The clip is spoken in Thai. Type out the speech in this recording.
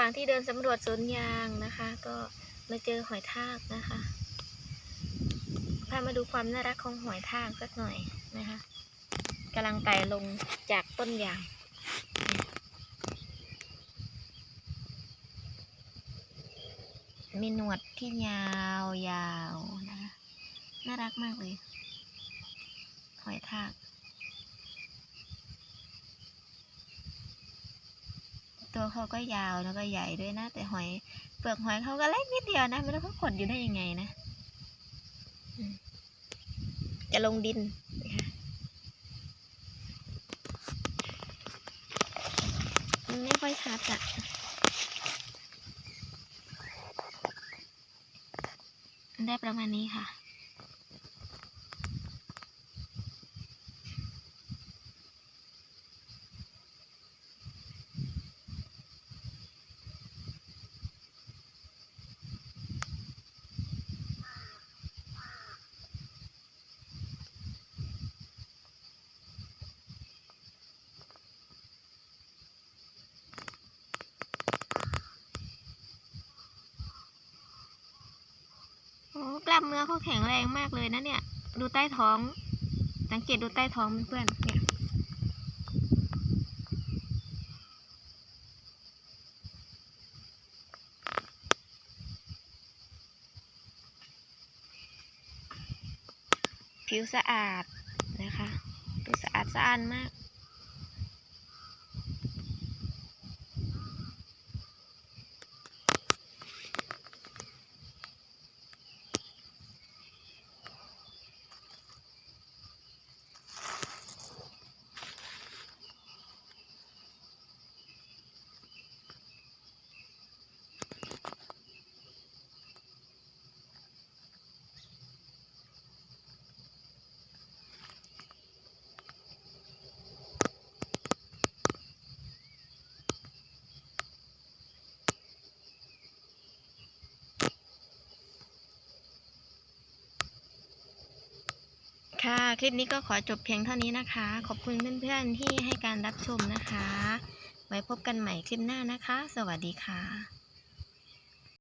หว่างที่เดินสำรวจสวนยางนะคะ ก็มาเจอหอยทากนะคะพามาดูความน่ารักของหอยทากสักหน่อยนะคะกำลังไต่ลงจากต้นยางมีหนวดที่ยาวยาวนะคะน่ารักมากเลย หอยทาก ตัวเขาก็ยาวแล้วก็ใหญ่ด้วยนะ แต่หอยเปลือกหอยเขาก็เล็กนิดเดียวนะ ไม่รู้เขาขดอยู่ได้ยังไงนะ จะลงดินนะคะมันไม่ค่อยชัดอะได้ประมาณนี้ค่ะ อ้กล้ามเนื้อเขาแข็งแรงมากเลยนะเนี่ย ดูใต้ท้อง สังเกตดูใต้ท้องเพื่อนเนี่ยผิวสะอาดนะคะผิวสะอาดสะอ้านมาก ค่ะ คลิปนี้ก็ขอจบเพียงเท่านี้นะคะ ขอบคุณเพื่อนๆที่ให้การรับชมนะคะ ไว้พบกันใหม่คลิปหน้านะคะ สวัสดีค่ะ